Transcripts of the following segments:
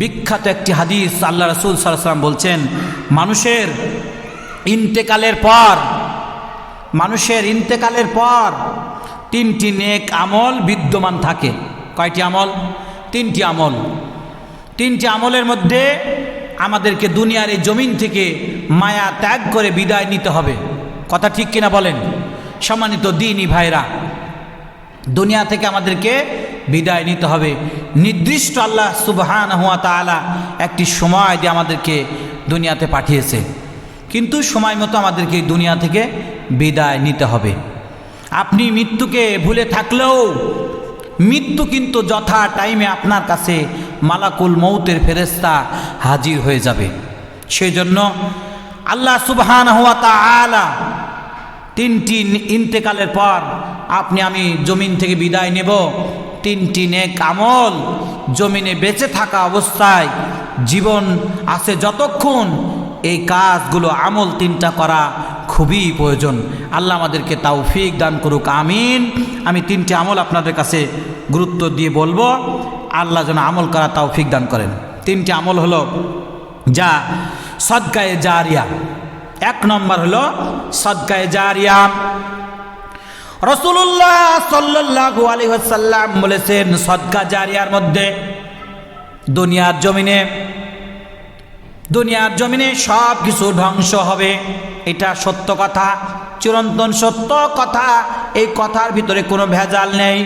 বিখ্যাত একটি হাদিস আল্লাহ রসুল সাল্লাম বলছেন, মানুষের ইন্তেকালের পর, মানুষের ইন্তেকালের পর তিনটি নেক আমল বিদ্যমান থাকে। কয়টি আমল? তিনটি আমল। তিনটি আমলের মধ্যে আমাদেরকে দুনিয়ার এই জমিন থেকে মায়া ত্যাগ করে বিদায় নিতে হবে। কথা ঠিক কিনা বলেন? সম্মানিত দিনই ভাইরা, দুনিয়া থেকে আমাদেরকে বিদায় নিতে হবে। নির্দিষ্ট আল্লাহ সুবহান হুয়া তালা একটি সময় দিয়ে আমাদেরকে দুনিয়াতে পাঠিয়েছে। কিন্তু সময় মতো আমাদেরকে দুনিয়া থেকে বিদায় নিতে হবে। আপনি মৃত্যুকে ভুলে থাকলেও মৃত্যু কিন্তু যথা টাইমে আপনার কাছে মালাকুল মৌতের ফেরেস্তা হাজির হয়ে যাবে। সেই জন্য আল্লাহ সুবহান হুয়া তালা তিনটি ইন্তেকালের পর আপনি আমি জমিন থেকে বিদায় নেব। তিনটি নেক আমল জমিনে বেঁচে থাকা অবস্থায় জীবন আছে যতক্ষণ। এই কাজগুলো আমল তিনটা করা খুবই প্রয়োজন। আল্লাহ আমাদেরকে তাওফিক দান করুক, আমিন। আমি তিনটি আমল আপনাদের কাছে গুরুত্ব দিয়ে বলব। আল্লাহ যেন আমল করা তাওফিক দান করেন। তিনটি আমল হলো যা সদকায়ে জারিয়া। এক নম্বর হলো সদকায়ে জারিয়া। রসুল্লাহ সাল্লাল্লাহু আলাইহি ওয়াসাল্লাম বলেছেন, সদকা জারিয়ার মধ্যে দুনিয়ার জমিনে দুনিয়ার জমিনে সব কিছু ধ্বংস হবে। এটা সত্য কথা, চিরন্তন সত্য কথা, এই কথার ভিতরে কোনো ভেজাল নেই।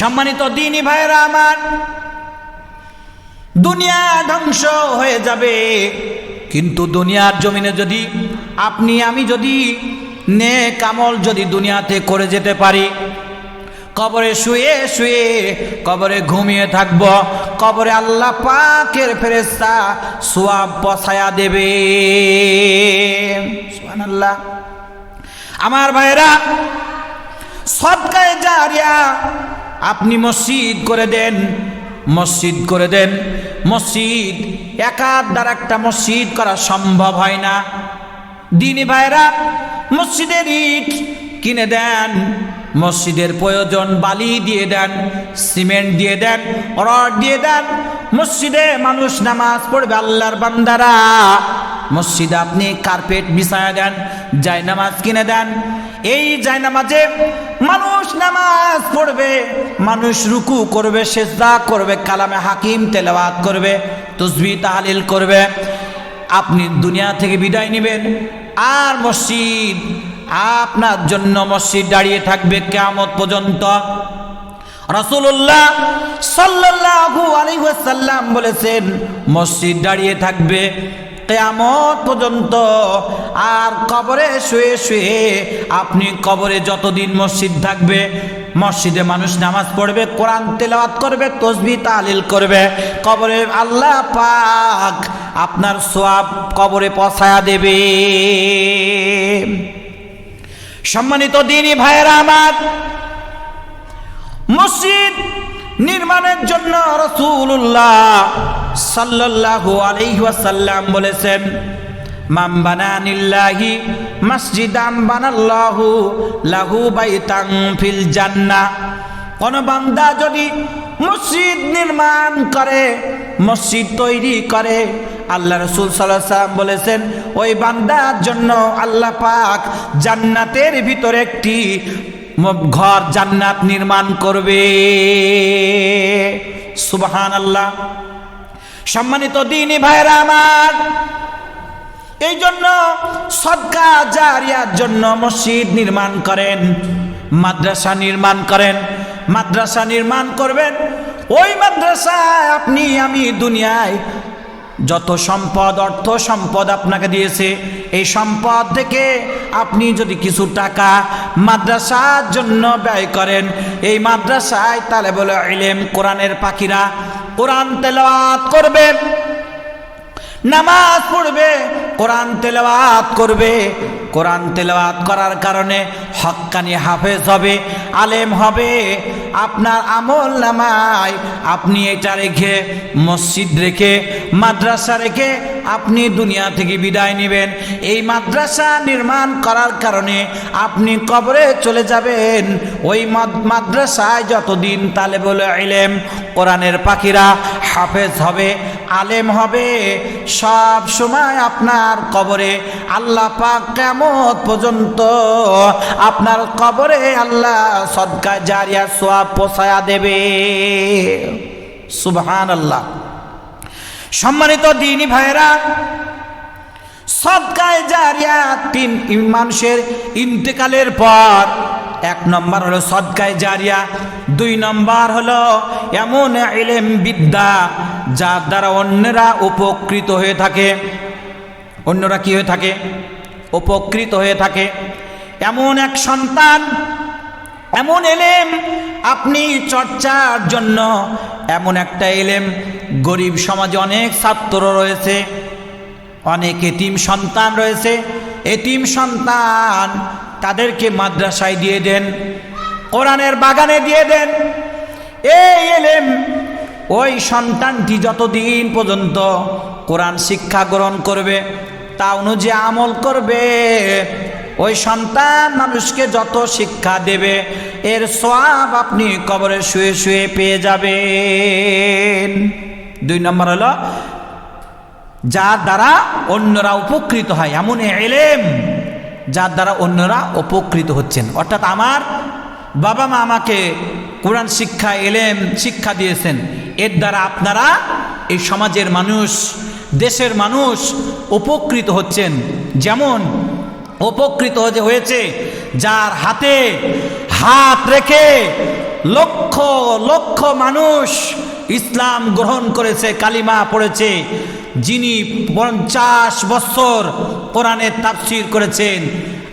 সম্মানিত দিনী ভাইরা আমার, দুনিয়া ধ্বংস হয়ে যাবে। কিন্তু দুনিয়ার জমিনে যদি আপনি, আমি যদি নে কামল যদি দুনিয়াতে করে যেতে পারি, কবরে শুয়ে শুয়ে কবরে ঘুমিয়ে থাকব, কবরে আল্লাহ পাকের ফেরেস্তা সোয়াব বসায়া দেবে। আল্লাহ আমার ভাইরা সদকায় জারিয়া আপনি মসজিদ করে দেন, মসজিদ করে দেন। মসজিদ একার দ্বারা একটা মসজিদ করা সম্ভব হয় না। দিনী ভাইরা, মসজিদের ইট কিনে দেন, মসজিদের প্রয়োজন বালি দিয়ে দেন, সিমেন্ট দিয়ে দেন, রড দিয়ে দেন, মসজিদে মানুষ নামাজ পড়বে আল্লাহর বান্দারা। মসজিদে আপনি কার্পেট বিছায়া দেন জায় নামাজ কিনে দেন। এই জায় নামাজে মানুষ নামাজ পড়বে, মানুষ রুকু করবে, সেজদা করবে, কালামে হাকিম তেলাওয়াত করবে তসবি তাহালিল করবে। আপনি দুনিয়া থেকে বিদায় নেবেন। আর মসজিদ, আপনার জন্য মসজিদ দাঁড়িয়ে থাকবে কেমত পর্যন্ত। রসুল্লাহ সাল্লাহু আলহাসাল্লাম বলেছেন, মসজিদ দাঁড়িয়ে থাকবে কেয়ামত পর্যন্ত। আর কবরে শুয়ে শুয়ে আপনি কবরে যতদিন মসজিদ থাকবে, মসজিদে মানুষ নামাজ পড়বে, কোরআন তেলাওয়াত করবে, তসবি তালিল করবে। কবরে আল্লাহ পাক আপনার সোয়াব কবরে পছায়া দেবে। সম্মানিত দিনী ভাইয়েরা আমার, মসজিদ নির্মাণের জন্য রসুল্লাহ সাল্লাল্লাহু আলাইহি ওয়াসাল্লাম বলেছেন মাম বানানিল্লাহি মসজিদাম বানাল্লাহু লাহু বাইতাং ফিল জান্নাহ। কোন বান্দা যদি মসজিদ নির্মাণ করে, মসজিদ তৈরি করে, আল্লাহ রসুল সাল্লাম বলেছেন, ওই বান্দার জন্য আল্লাহ পাক জান্নাতের ভিতরে একটি ঘর জান্নাত নির্মাণ করবে। সুবহান আল্লাহ সম্মানিত দিনী ভাইরা আমার এই জন্য সদকা জারিয়ার জন্য মসজিদ নির্মাণ করেন, মাদ্রাসা নির্মাণ করেন মাদ্রাসা নির্মাণ করবেন। ওই মাদ্রাসায় আপনি, আমি দুনিয়ায় যত সম্পদ, অর্থ সম্পদ আপনাকে দিয়েছে, এই সম্পদ থেকে আপনি যদি কিছু টাকা মাদ্রাসার জন্য ব্যয় করেন, এই মাদ্রাসায় তাহলে বলে ইলেম, কোরআনের পাখিরা কোরআন তেলাওয়াত করবে, নামাজ পড়বে, কোরআন তেলাওয়াত করবে কোরআন তেলাওয়াত করার কারণে হক্কানি হাফেজ হবে, আলেম হবে। আপনার আমল নামায় আপনি এটা রেখে মসজিদ রেখে, মাদ্রাসা রেখে আপনি দুনিয়া থেকে বিদায় নেবেন। এই মাদ্রাসা নির্মাণ করার কারণে আপনি কবরে চলে যাবেন। ওই মাদ্রাসায় যতদিন তালে বলে এলেম কোরআনের পাখিরা হাফেজ হবে আলেম হবে। সব সময় আপনার কবরে আল্লাহ পাক কেমন পর্যন্ত আপনার কবরে আল্লাহ সদকা জারিয়া সোয়াব পোষায়া দেবে। সুবহান আল্লাহ সম্মানিত দিনী ভাইরা সদকায় জারিয়া তিন মানুষের ইন্তেকালের পর এক নম্বর হলো সদকায় জারিয়া, দুই নম্বর হলো এমন এলেম বিদ্যা যার দ্বারা অন্যরা উপকৃত হয়ে থাকে। অন্যরা কি হয়ে থাকে? উপকৃত হয়ে থাকে। এমন এক সন্তান, এমন এলেম আপনি চর্চার জন্য, এমন একটা এলেম। গরিব সমাজে অনেক ছাত্র রয়েছে, অনেক এতিম সন্তান রয়েছে। এতিম সন্তান তাদেরকে মাদ্রাসায় দিয়ে দেন, কোরআনের বাগানে দিয়ে দেন। এই এলেম ওই সন্তানটি যতদিন পর্যন্ত কোরআন শিক্ষা গ্রহণ করবে, তা অনুযায়ী আমল করবে। ওই সন্তান মানুষকে যত শিক্ষা দেবে, এর সব আপনি কবরে শুয়ে শুয়ে পেয়ে যাবেন। দুই নম্বর হলো, যার দ্বারা অন্যরা উপকৃত হয়, এমন এলেম, যার দ্বারা অন্যরা উপকৃত হচ্ছেন। অর্থাৎ আমার বাবা মা আমাকে কোরআন শিক্ষা, এলেম শিক্ষা দিয়েছেন। এর দ্বারা আপনারা এই সমাজের মানুষ, দেশের মানুষ উপকৃত হচ্ছেন। যেমন উপকৃত হয়েছে, যার হাতে হাত রেখে লক্ষ লক্ষ মানুষ ইসলাম গ্রহণ করেছে, কালিমা পড়েছে, যিনি পঞ্চাশ বছর কোরআনের তাফসির করেছেন,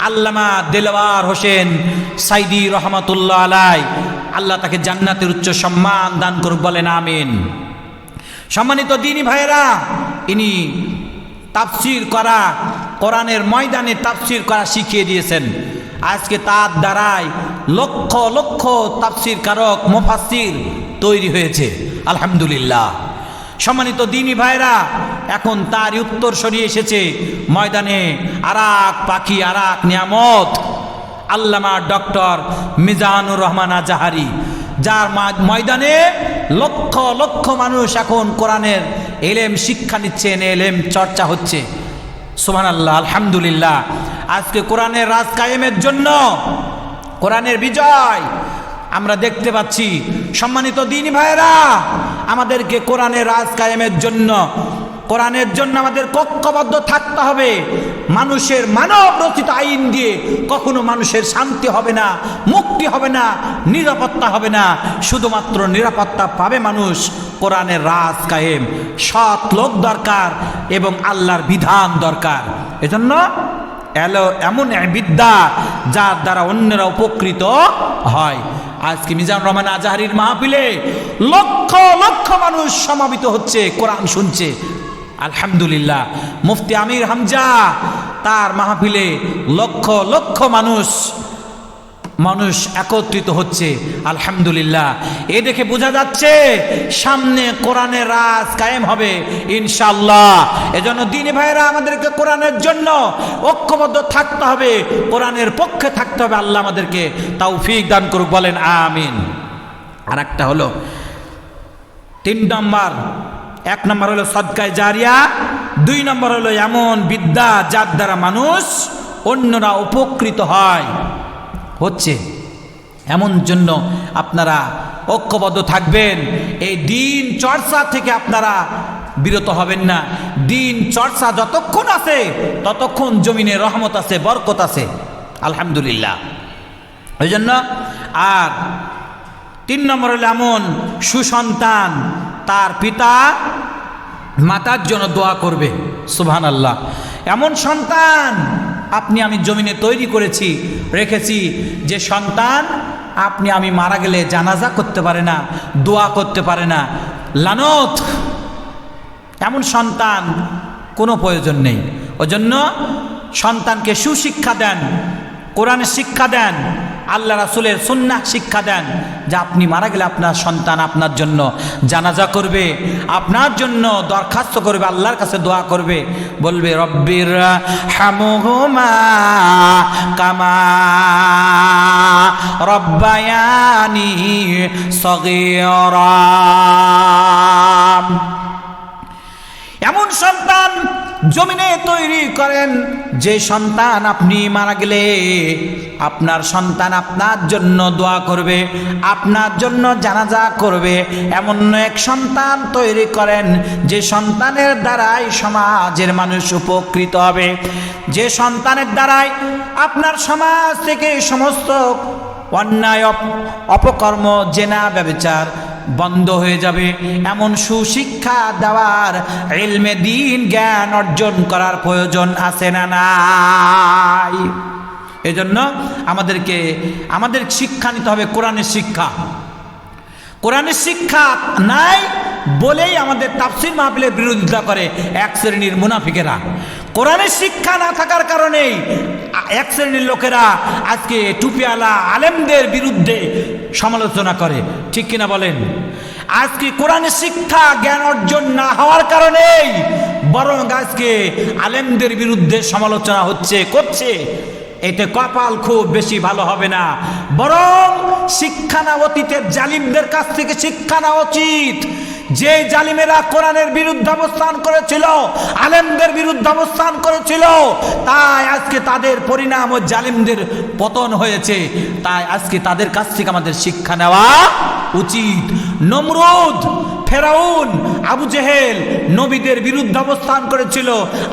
আল্লামা দেলওয়ার হোসেন সাইদি রহমতুল্লাহ আলাই আল্লাহ তাকে জান্নাতের উচ্চ সম্মান দান করুক, বলেন আমিন। সম্মানিত দিনী ভাইয়েরা, ইনি তাফসির করা, কোরআনের ময়দানে তাফসির করা শিখিয়ে দিয়েছেন। আজকে তার দ্বারাই লক্ষ লক্ষ তাফসির কারক মুফাসসির তৈরি হয়েছে। আলহামদুলিল্লাহ। সম্মানিত দিনী ভাইরা এখন তারই উত্তর সরিয়ে এসেছে ময়দানে আরাক, পাখি, আরাক, নিয়ামত। আল্লামা ডক্টর মিজানুর রহমান আজাহারি, যার ময়দানে লক্ষ লক্ষ মানুষ এখন কোরআনের এলেম শিক্ষা নিচ্ছেন এলেম চর্চা হচ্ছে। সুমান আল্লাহ আলহামদুলিল্লাহ। আজকে কোরআনের রাজ কায়েমের জন্য কোরআনের বিজয় আমরা দেখতে পাচ্ছি। সম্মানিত দিনী ভাইরা আমাদেরকে কোরআনের রাজ কায়েমের জন্য কোরআনের জন্য আমাদের কক্ষবদ্ধ থাকতে হবে। মানুষের মানব রচিত আইন দিয়ে কখনো মানুষের শান্তি হবে না, মুক্তি হবে না, নিরাপত্তা হবে না। শুধুমাত্র নিরাপত্তা পাবে মানুষ, কোরআনের রাজ কায়েম। সৎ লোক দরকার এবং আল্লাহর বিধান দরকার। এজন্য এলো এমন বিদ্যা যার দ্বারা অন্যরা উপকৃত হয়। আজকে মিজান রহমান আজাহারির মাহফিলে লক্ষ লক্ষ মানুষ সমাবেত হচ্ছে, কোরআন শুনছে। আলহামদুলিল্লাহ। মুফতি আমির হামজা, তার মাহফিলে লক্ষ লক্ষ মানুষ মানুষ একত্রিত হচ্ছে, আলহামদুলিল্লাহ। এ দেখে বোঝা যাচ্ছে, সামনে কোরআনের রাজ কায়েম হবে ইনশাল্লাহ এজন্য দিনী ভাইরা আমাদেরকে কোরআনের জন্য ঐক্যবদ্ধ থাকতে হবে, কোরআনের পক্ষে থাকতে হবে, আল্লাহ আমাদেরকে তাও তৌফিক দান করুক, বলেন আমিন। আর একটা হলো, তিন নম্বর এক নম্বর হলো সদকায় জারিয়া, দুই নম্বর হলো এমন বিদ্যা যার দ্বারা মানুষ অন্যরা উপকৃত হয়। হচ্ছে, এমন জন্য আপনারা ঐক্যবদ্ধ থাকবেন। এই দিন চর্চা থেকে আপনারা বিরত হবেন না। দিন চর্চা যতক্ষণ আছে, ততক্ষণ জমিনে রহমত আছে, বরকত আছে। আলহামদুলিল্লাহ। ওই জন্য, আর তিন নম্বর হলো এমন সুসন্তান তার পিতা মাতার জন্য দোয়া করবে। সুবহান আল্লাহ এমন সন্তান আপনি আমি জমিনে তৈরি করেছি, রেখেছি। যে সন্তান আপনি আমি মারা গেলে জানাজা করতে পারে না, দোয়া করতে পারে না। লানত! এমন সন্তান কোনো প্রয়োজন নেই। ওজন্য সন্তানকে সুশিক্ষা দেন, কোরআনের শিক্ষা দেন আল্লাহ রাসুলের সুন্নাহ শিক্ষা দেন যে আপনি মারা গেলে আপনার সন্তান আপনার জন্য জানাজা করবে, আপনার জন্য দরখাস্ত করবে, আল্লাহর কাছে দোয়া করবে, বলবে রব্বির কামা রব্বায়ানি এমন সন্তান জমিনে তৈরি করেন। যে সন্তান আপনি মারা গেলে আপনার সন্তান আপনার জন্য দোয়া করবে, আপনার জন্য জানাজা করবে। এমন এক সন্তান তৈরি করেন, যে সন্তানের দ্বারাই সমাজের মানুষ উপকৃত হবে। যে সন্তানের দ্বারাই আপনার সমাজ থেকে সমস্ত অন্যায় অপকর্ম, জেনা, ব্যবচার বন্ধ হয়ে যাবে। এমন সুশিক্ষা দেওয়ার এলমে দিন জ্ঞান অর্জন করার প্রয়োজন আছে না নাই? এজন্য আমাদেরকে, আমাদের শিক্ষা নিতে হবে কোরআনের শিক্ষা। কোরআনের শিক্ষা নাই বলেই আমাদের তাফসির মাহফিলের বিরোধিতা করে এক শ্রেণির মুনাফিকেরা। কোরআনের শিক্ষা না থাকার কারণেই এক শ্রেণির লোকেরা আজকে টুপিওয়ালা আলেমদের বিরুদ্ধে সমালোচনা করে। ঠিক কিনা বলেন? আজকে কোরআনের শিক্ষা জ্ঞান অর্জন না হওয়ার কারণেই বরং আজকে আলেমদের বিরুদ্ধে সমালোচনা হচ্ছে, করছে। এতে কপাল খুব বেশি ভালো হবে না। বরং শিক্ষা না অতীতের জালিমদের কাছ থেকে শিক্ষা নেওয়া উচিত। যে জালিমেরা কোরআনের বিরুদ্ধে অবস্থান করেছিল, আলেমদের বিরুদ্ধে অবস্থান করেছিল, তাই আজকে তাদের পরিণাম ও জালিমদের পতন হয়েছে। তাই আজকে তাদের কাছ থেকে আমাদের শিক্ষা নেওয়া উচিত। নমরুদ, ফেরাউন, আবু জেহেল নবীদের বিরুদ্ধে অবস্থান করেছিল।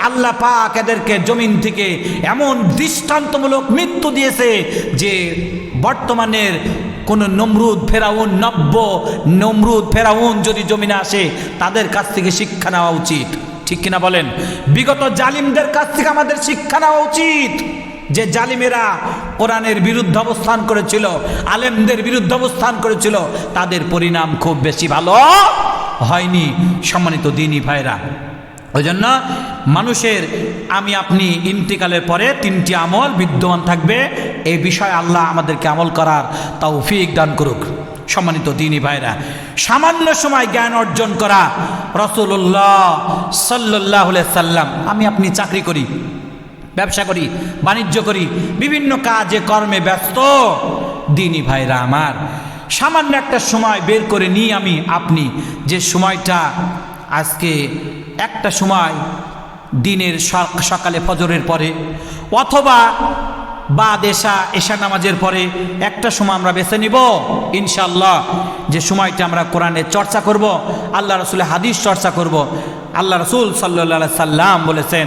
আল্লাহ পাক এদেরকে জমিন থেকে এমন দৃষ্টান্তমূলক মৃত্যু দিয়েছে যে বর্তমানের কোন নমরুদ ফেরাউন নব্য, নমরুদ ফেরাউন যদি জমিনে আসে, তাদের কাছ থেকে শিক্ষা নেওয়া উচিত। ঠিক কিনা বলেন? বিগত জালিমদের কাছ থেকে আমাদের শিক্ষা নেওয়া উচিত। যে জালিমেরা কোরআনের বিরুদ্ধে অবস্থান করেছিল, আলেমদের বিরুদ্ধে অবস্থান করেছিল, তাদের পরিণাম খুব বেশি ভালো হয়নি। সম্মানিত দিনী ভাইরা ওই জন্য মানুষের আমি আপনি ইন্তিকালের পরে তিনটি আমল বিদ্যমান থাকবে। এই বিষয়ে আল্লাহ আমাদেরকে আমল করার তৌফিক দান করুক। সম্মানিত দিনী ভাইরা, সামান্য সময় জ্ঞান অর্জন করা রসুল্লাহ সাল্লাহ সাল্লাম। আমি আপনি চাকরি করি, ব্যবসা করি, বাণিজ্য করি, বিভিন্ন কাজে কর্মে ব্যস্ত। দিনী ভাইরা আমার, সামান্য একটা সময় বের করে নিই আমি। আপনি যে সময়টা আজকে একটা সময় দিনের সকালে ফজরের পরে অথবা বা দেশা এশা নামাজের পরে একটা সময় আমরা বেছে নিব ইনশাল্লাহ যে সময়টা আমরা কোরআনের চর্চা করব, আল্লাহ রসুলের হাদিস চর্চা করব। আল্লাহ রসুল সাল্লা সাল্লাম বলেছেন,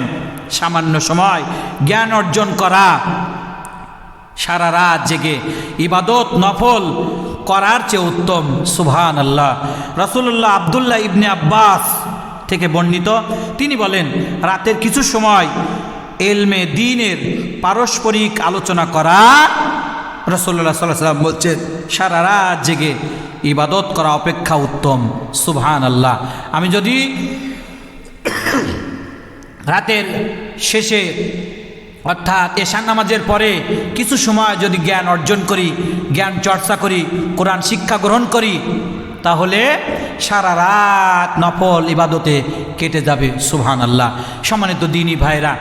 সামান্য সময় জ্ঞান অর্জন করা, সারা রাত জেগে ইবাদত নফল করার চেয়ে উত্তম সুবহান আল্লাহ রসুল্লাহ আবদুল্লাহ ইবনে আব্বাস থেকে বর্ণিত। তিনি বলেন, রাতের কিছু সময় এলমে দিনের পারস্পরিক আলোচনা করা রসল্লা সাল্লাম বলছেন, সারা রাত জেগে ইবাদত করা অপেক্ষা উত্তম। সুবহান আল্লাহ আমি যদি রাতের শেষে, অর্থাৎ এশান নামাজের পরে কিছু সময় যদি জ্ঞান অর্জন করি, জ্ঞান চর্চা করি, কোরআন শিক্ষা গ্রহণ করি তাহলে সারা রাত নফল ইবাদতে কেটে যাবে সুহান আল্লাহ সম্মানিত দিনী ভাইরা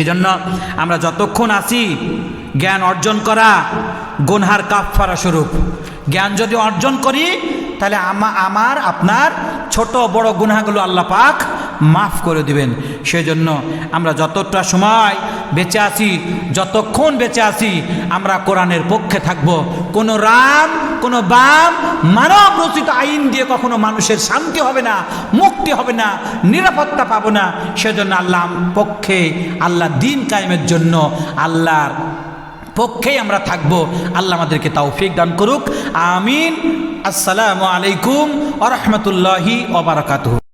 এই জন্য আমরা যতক্ষণ আছি, জ্ঞান অর্জন করা গুণহার কাপ ফারা স্বরূপ। জ্ঞান যদি অর্জন করি, তাহলে আমার, আপনার ছোট বড় গুনাহগুলো আল্লাহ পাক মাফ করে দিবেন। সেজন্য আমরা যতটা সময় বেঁচে আছি, যতক্ষণ বেঁচে আছি, আমরা কোরআনের পক্ষে থাকব। কোনো রাম, কোনো বাম মানব রচিত আইন দিয়ে কখনো মানুষের শান্তি হবে না, মুক্তি হবে না, নিরাপত্তা পাবো না। সেজন্য আল্লাহ পক্ষে, আল্লাহ দিন কায়েমের জন্য আল্লাহর পক্ষেই আমরা থাকব। আল্লাহ আমাদেরকে তৌফিক দান করুক। আমিন। আসসালামু আলাইকুম আ রহমতুল্লাহি ওবরাকাতুহ